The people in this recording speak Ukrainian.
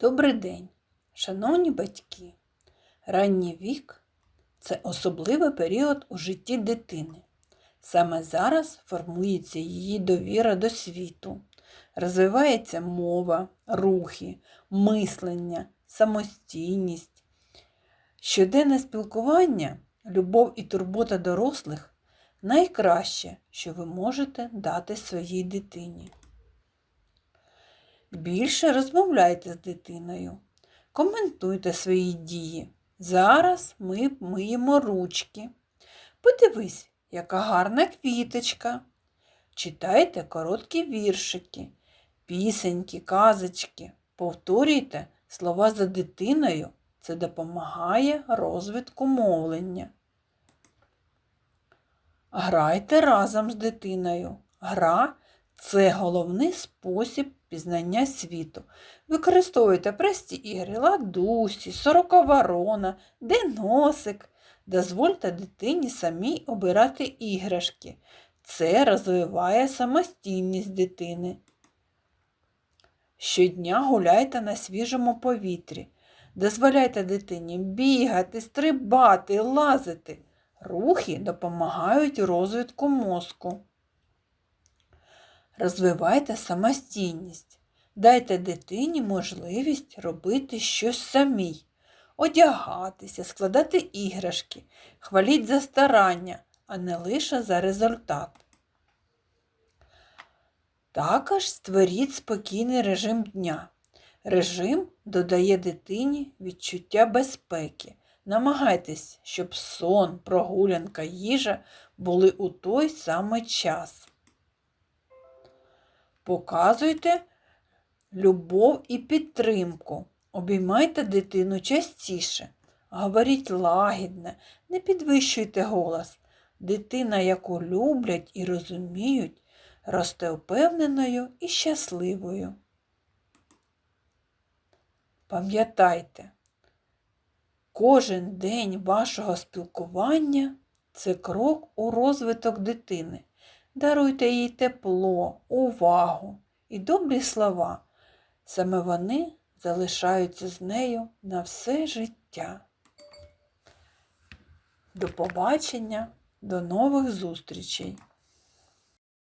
Добрий день, шановні батьки. Ранній вік це особливий період у житті дитини. Саме зараз формується її довіра до світу, розвивається мова, рухи, мислення, самостійність. Щоденне спілкування, любов і турбота дорослих найкраще, що ви можете дати своїй дитині. Більше розмовляйте з дитиною, коментуйте свої дії. Зараз ми миємо ручки. Подивись, яка гарна квіточка. Читайте короткі віршики, пісеньки, казочки. Повторюйте слова за дитиною. Це допомагає розвитку мовлення. Грайте разом з дитиною. Гра це головний спосіб пізнання світу. Використовуйте прості ігри, ладусі, сороковарона, деносик. Дозвольте дитині самій обирати іграшки. Це розвиває самостійність дитини. Щодня гуляйте на свіжому повітрі. Дозволяйте дитині бігати, стрибати, лазити. Рухи допомагають розвитку мозку. Розвивайте самостійність. Дайте дитині можливість робити щось самій, одягатися, складати іграшки, хваліть за старання, а не лише за результат. Також створіть спокійний режим дня. Режим додає дитині відчуття безпеки. Намагайтесь, щоб сон, прогулянка, їжа були у той самий час. Показуйте любов і підтримку. Обіймайте дитину частіше. Говоріть лагідне, не підвищуйте голос. Дитина, яку люблять і розуміють, росте впевненою і щасливою. Пам'ятайте, кожен день вашого спілкування це крок у розвиток дитини. Даруйте їй тепло, увагу і добрі слова. Саме вони залишаються з нею на все життя. До побачення, до нових зустрічей!